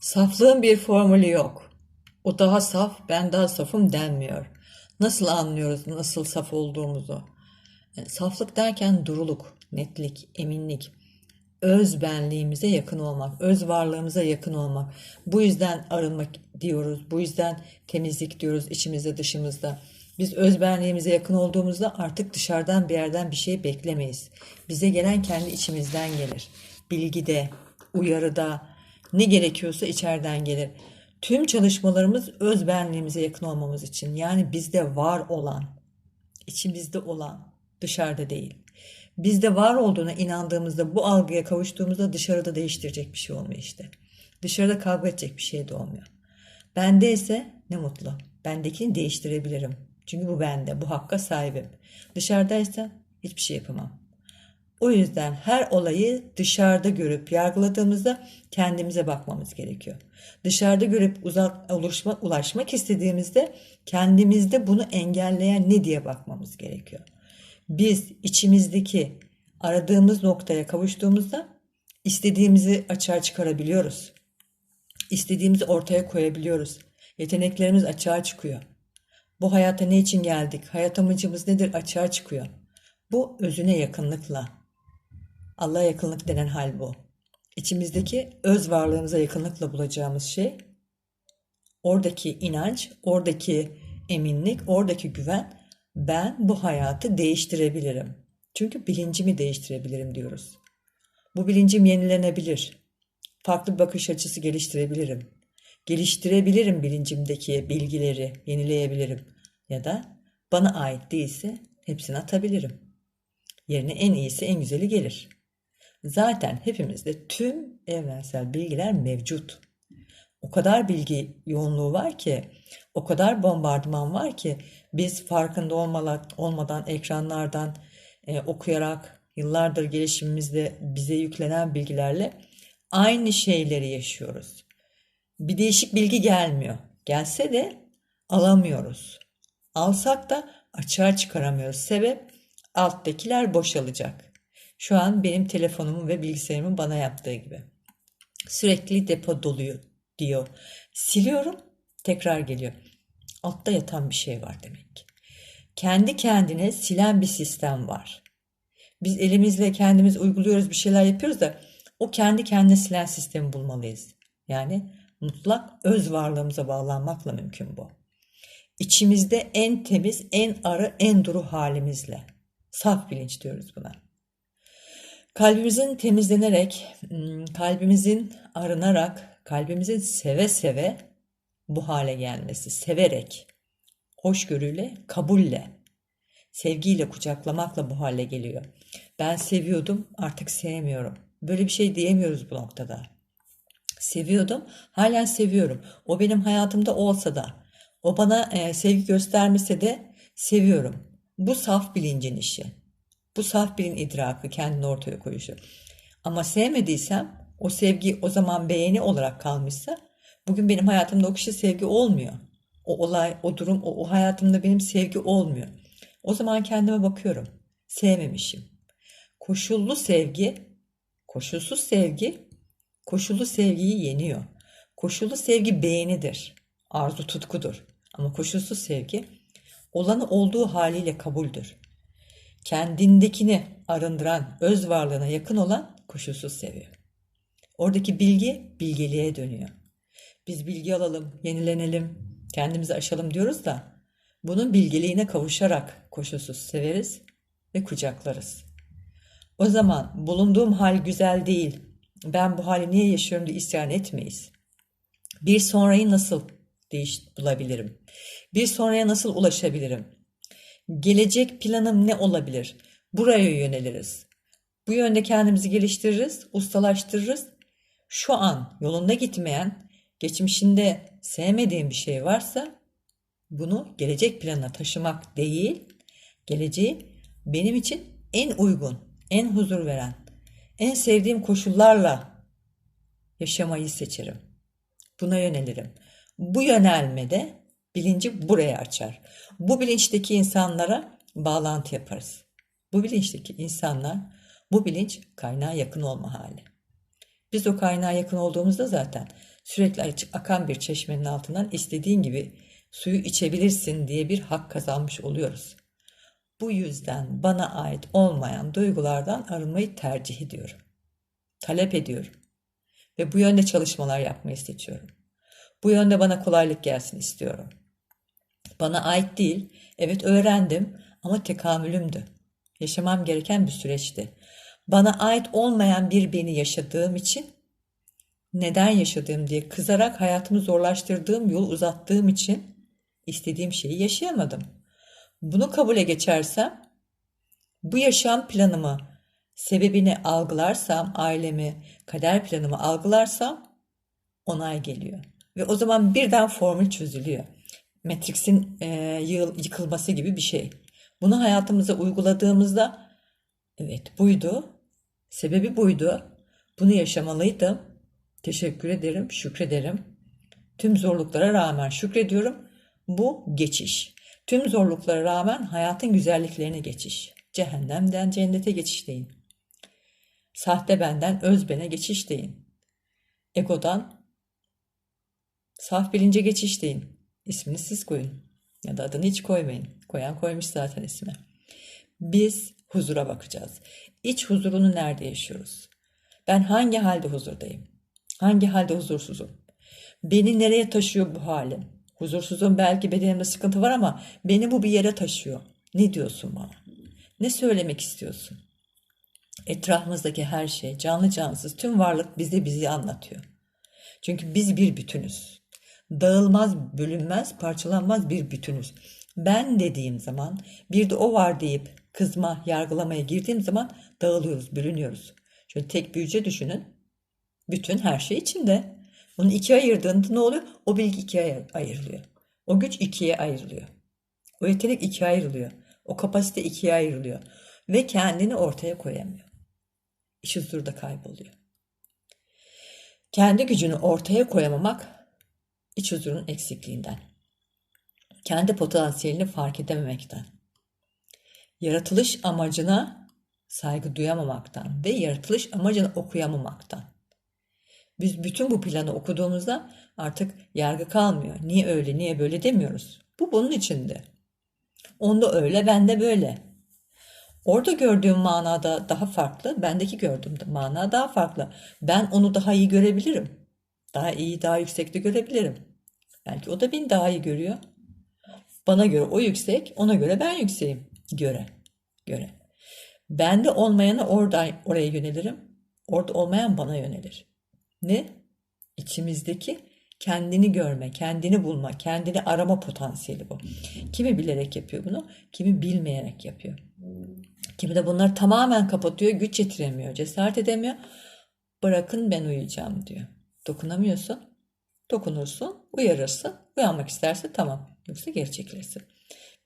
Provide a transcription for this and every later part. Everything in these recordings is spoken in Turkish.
Saflığın bir formülü yok. O daha saf, ben daha safım denmiyor. Nasıl anlıyoruz nasıl saf olduğumuzu? Yani saflık derken duruluk, netlik, eminlik, öz benliğimize yakın olmak, öz varlığımıza yakın olmak. Bu yüzden arınmak diyoruz, bu yüzden temizlik diyoruz içimizde dışımızda. Biz öz benliğimize yakın olduğumuzda artık dışarıdan bir yerden bir şey beklemeyiz. Bize gelen kendi içimizden gelir. Bilgide, uyarıda, ne gerekiyorsa içeriden gelir. Tüm çalışmalarımız öz benliğimize yakın olmamız için. Yani bizde var olan, içimizde olan, dışarıda değil. Bizde var olduğuna inandığımızda, bu algıya kavuştuğumuzda dışarıda değiştirecek bir şey olmuyor işte. Dışarıda kavga edecek bir şey de olmuyor. Bende ise ne mutlu. Bendekini değiştirebilirim. Çünkü bu bende, bu hakka sahibim. Dışarıdaysa hiçbir şey yapamam. O yüzden her olayı dışarıda görüp yargıladığımızda kendimize bakmamız gerekiyor. Dışarıda görüp uzak ulaşma, ulaşmak istediğimizde kendimizde bunu engelleyen ne diye bakmamız gerekiyor. Biz içimizdeki aradığımız noktaya kavuştuğumuzda istediğimizi açığa çıkarabiliyoruz. İstediğimizi ortaya koyabiliyoruz. Yeteneklerimiz açığa çıkıyor. Bu hayata ne için geldik? Hayat amacımız nedir? Açığa çıkıyor. Bu özüne yakınlıkla. Allah'a yakınlık denen hal bu. İçimizdeki öz varlığımıza yakınlıkla bulacağımız şey oradaki inanç, oradaki eminlik, oradaki güven ben bu hayatı değiştirebilirim. Çünkü bilincimi değiştirebilirim diyoruz. Bu bilincim yenilenebilir. Farklı bakış açısı geliştirebilirim. Geliştirebilirim bilincimdeki bilgileri, yenileyebilirim. Ya da bana ait değilse hepsini atabilirim. Yerine en iyisi, en güzeli gelir. Zaten hepimizde tüm evrensel bilgiler mevcut. O kadar bilgi yoğunluğu var ki, o kadar bombardıman var ki biz farkında olmadan ekranlardan e, okuyarak yıllardır gelişimimizde bize yüklenen bilgilerle aynı şeyleri yaşıyoruz. Bir değişik bilgi gelmiyor. Gelse de alamıyoruz. Alsak da açığa çıkaramıyoruz. Sebep alttakiler boşalacak. Şu an benim telefonumun ve bilgisayarımın bana yaptığı gibi. Sürekli depo doluyor diyor. Siliyorum tekrar geliyor. Altta yatan bir şey var demek. Kendi kendine silen bir sistem var. Biz elimizle kendimiz uyguluyoruz bir şeyler yapıyoruz da o kendi kendine silen sistemi bulmalıyız. Yani mutlak öz varlığımıza bağlanmakla mümkün bu. İçimizde en temiz, en arı, en duru halimizle. Saf bilinç diyoruz buna. Kalbimizin temizlenerek, kalbimizin arınarak, kalbimizin seve seve bu hale gelmesi, severek, hoşgörüyle, kabulle, sevgiyle kucaklamakla bu hale geliyor. Ben seviyordum, artık sevmiyorum. Böyle bir şey diyemiyoruz bu noktada. Seviyordum, halen seviyorum. O benim hayatımda olsa da, o bana e, sevgi göstermese de seviyorum. Bu saf bilincin işi. Bu saf bilin idrakı kendini ortaya koyuşu. Ama sevmediysem o sevgi o zaman beğeni olarak kalmışsa bugün benim hayatımda o kişi sevgi olmuyor. O olay, o durum, o, o hayatımda benim sevgi olmuyor. O zaman kendime bakıyorum. Sevmemişim. Koşullu sevgi, koşulsuz sevgi, koşullu sevgiyi yeniyor. Koşullu sevgi beğenidir. Arzu tutkudur. Ama koşulsuz sevgi olanı olduğu haliyle kabuldür kendindekini arındıran, öz varlığına yakın olan koşulsuz seviyor. Oradaki bilgi bilgeliğe dönüyor. Biz bilgi alalım, yenilenelim, kendimizi aşalım diyoruz da bunun bilgeliğine kavuşarak koşulsuz severiz ve kucaklarız. O zaman bulunduğum hal güzel değil, ben bu hali niye yaşıyorum diye isyan etmeyiz. Bir sonrayı nasıl değiş bulabilirim? Bir sonraya nasıl ulaşabilirim? Gelecek planım ne olabilir? Buraya yöneliriz. Bu yönde kendimizi geliştiririz, ustalaştırırız. Şu an yolunda gitmeyen, geçmişinde sevmediğim bir şey varsa bunu gelecek planına taşımak değil, geleceği benim için en uygun, en huzur veren, en sevdiğim koşullarla yaşamayı seçerim. Buna yönelirim. Bu yönelmede bilinci buraya açar. Bu bilinçteki insanlara bağlantı yaparız. Bu bilinçteki insanlar bu bilinç kaynağa yakın olma hali. Biz o kaynağa yakın olduğumuzda zaten sürekli açık akan bir çeşmenin altından istediğin gibi suyu içebilirsin diye bir hak kazanmış oluyoruz. Bu yüzden bana ait olmayan duygulardan arınmayı tercih ediyorum. Talep ediyorum. Ve bu yönde çalışmalar yapmayı seçiyorum. Bu yönde bana kolaylık gelsin istiyorum. Bana ait değil, evet öğrendim ama tekamülümdü. Yaşamam gereken bir süreçti. Bana ait olmayan bir beni yaşadığım için neden yaşadığım diye kızarak hayatımı zorlaştırdığım yol uzattığım için istediğim şeyi yaşayamadım. Bunu kabule geçersem bu yaşam planımı sebebini algılarsam ailemi kader planımı algılarsam onay geliyor. Ve o zaman birden formül çözülüyor. Matrix'in e, yıkılması gibi bir şey. Bunu hayatımıza uyguladığımızda evet buydu. Sebebi buydu. Bunu yaşamalıydım. Teşekkür ederim, şükrederim. Tüm zorluklara rağmen şükrediyorum. Bu geçiş. Tüm zorluklara rağmen hayatın güzelliklerine geçiş. Cehennemden cennete geçiş deyin. Sahte benden öz bene geçiş deyin. Egodan saf bilince geçiş deyin. İsmini siz koyun. Ya da adını hiç koymayın. Koyan koymuş zaten ismi. Biz huzura bakacağız. İç huzurunu nerede yaşıyoruz? Ben hangi halde huzurdayım? Hangi halde huzursuzum? Beni nereye taşıyor bu halim? Huzursuzum belki bedenimde sıkıntı var ama beni bu bir yere taşıyor. Ne diyorsun bana? Ne söylemek istiyorsun? Etrafımızdaki her şey, canlı cansız tüm varlık bize bizi anlatıyor. Çünkü biz bir bütünüz. Dağılmaz, bölünmez, parçalanmaz bir bütünüz. Ben dediğim zaman bir de o var deyip kızma, yargılamaya girdiğim zaman dağılıyoruz, bölünüyoruz. Şöyle tek bir hücre düşünün. Bütün her şey içinde. Bunu ikiye ayırdığında ne oluyor? O bilgi ikiye ayrılıyor. O güç ikiye ayrılıyor. O yetenek ikiye ayrılıyor. O kapasite ikiye ayrılıyor. Ve kendini ortaya koyamıyor. İş huzurda kayboluyor. Kendi gücünü ortaya koyamamak iç huzurun eksikliğinden. Kendi potansiyelini fark edememekten. Yaratılış amacına saygı duyamamaktan ve yaratılış amacını okuyamamaktan. Biz bütün bu planı okuduğumuzda artık yargı kalmıyor. Niye öyle, niye böyle demiyoruz. Bu bunun içinde. Onda öyle, bende böyle. Orada gördüğüm manada daha farklı, bendeki gördüğüm mana daha farklı. Ben onu daha iyi görebilirim. Daha iyi, daha yüksekte görebilirim. Belki o da beni daha iyi görüyor. Bana göre o yüksek, ona göre ben yükseğim. Göre, göre. Bende olmayanı orada, oraya yönelirim. Orada olmayan bana yönelir. Ne? İçimizdeki kendini görme, kendini bulma, kendini arama potansiyeli bu. Kimi bilerek yapıyor bunu, kimi bilmeyerek yapıyor. Kimi de bunları tamamen kapatıyor, güç yetiremiyor, cesaret edemiyor. Bırakın ben uyuyacağım diyor. Dokunamıyorsun, dokunursun, uyarırsın. Uyanmak isterse tamam, yoksa geri çekilirsin.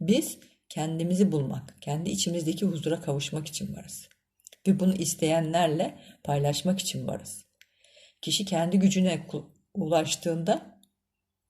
Biz kendimizi bulmak, kendi içimizdeki huzura kavuşmak için varız. Ve bunu isteyenlerle paylaşmak için varız. Kişi kendi gücüne ulaştığında